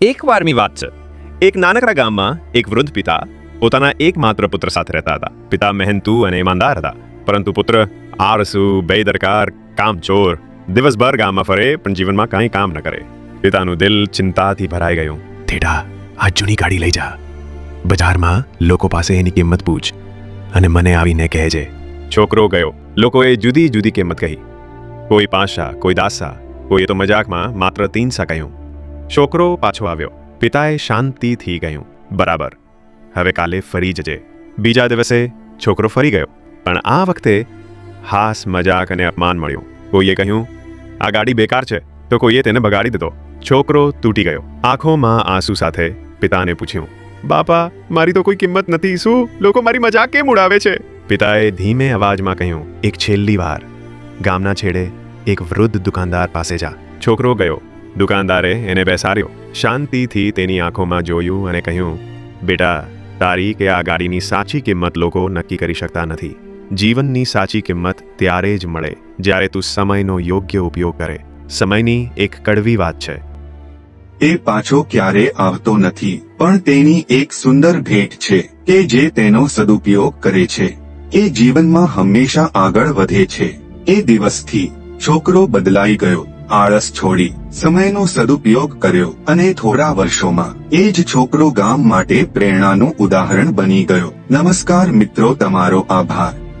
એકવારની વાત છે. એક નાનકડા ગામમાં એક વૃદ્ધ પિતા પોતાના એકમાત્ર પુત્ર સાથે રહેતા હતા. પિતા મહેનતુ અને ઈમાનદાર હતા. પરંતુ પુત્ર આળસુ, બેદરકાર, કામચોર, દિવસભર ગામમાં ફરે પણ જીવનમાં કાંઈ કામ ન કરે. પિતાનું દિલ ચિંતાથી ભરાઈ ગયું. થેડા આ જૂની ગાડી લઈ જા. બજારમાં લોકો પાસે એની કિંમત પૂછ અને મને આવીને કહેજે છોકરો ગયો. લોકોએ જુદી જુદી કિંમત કહી. કોઈ પાંચસા કોઈ દાસા કોઈએ તો મજાકમાં માત્ર તીનસા કહ્યું. છોકરો પાછો આવ્યો. પિતાએ શાંતિથી ગયું બરાબર. હવે કાલે ફરી જજે. બીજા દિવસે છોકરો ફરી ગયો. પણ આ વખતે હાસ, મજાક અને અપમાન મળ્યું. કોઈએ કહ્યું, આ ગાડી બેકાર છે, તો કોઈએ તેને બગાડી દીધો. છોકરો તૂટી ગયો. આંખોમાં આંસુ સાથે પિતાને પૂછ્યું, બાપા, મારી તો કોઈ કિંમત નથી, શું? લોકો મારી મજાક કેમ ઉડાવે છે? પિતાએ ધીમે અવાજમાં કહ્યું, એક છેલ્લી વાર. ગામના છેડે એક વૃદ્ધ દુકાનદાર પાસે જા. છોકરો ગયો. દુકાનદારે એને બેસાડ્યો. શાંતિથી તેની આંખોમાં જોયું અને કહ્યું, બેટા, તારી કે આ ગાડીની સાચી કિંમત લોકો નક્કી કરી શકતા નથી. જીવનની સાચી કિંમત ત્યારે જ મળે જ્યારે તું સમયનો યોગ્ય ઉપયોગ કરે. સમયની એક કડવી વાત છે. એ પાછો ક્યારે આવતો નથી, પણ તેની એક સુંદર ભેટ છે કે જે તેનો સદુપયોગ કરે છે. એ જીવનમાં હંમેશા આગળ વધે છે. એ દિવસથી છોકરો બદલાઈ ગયો. આળસ છોડી સમયનો સદુપયોગ કર્યો અને થોડા વર્ષોમાં એ જ છોકરો ગામ માટે પ્રેરણાનું ઉદાહરણ બની ગયો. નમસ્કાર મિત્રો, તમારો આભાર.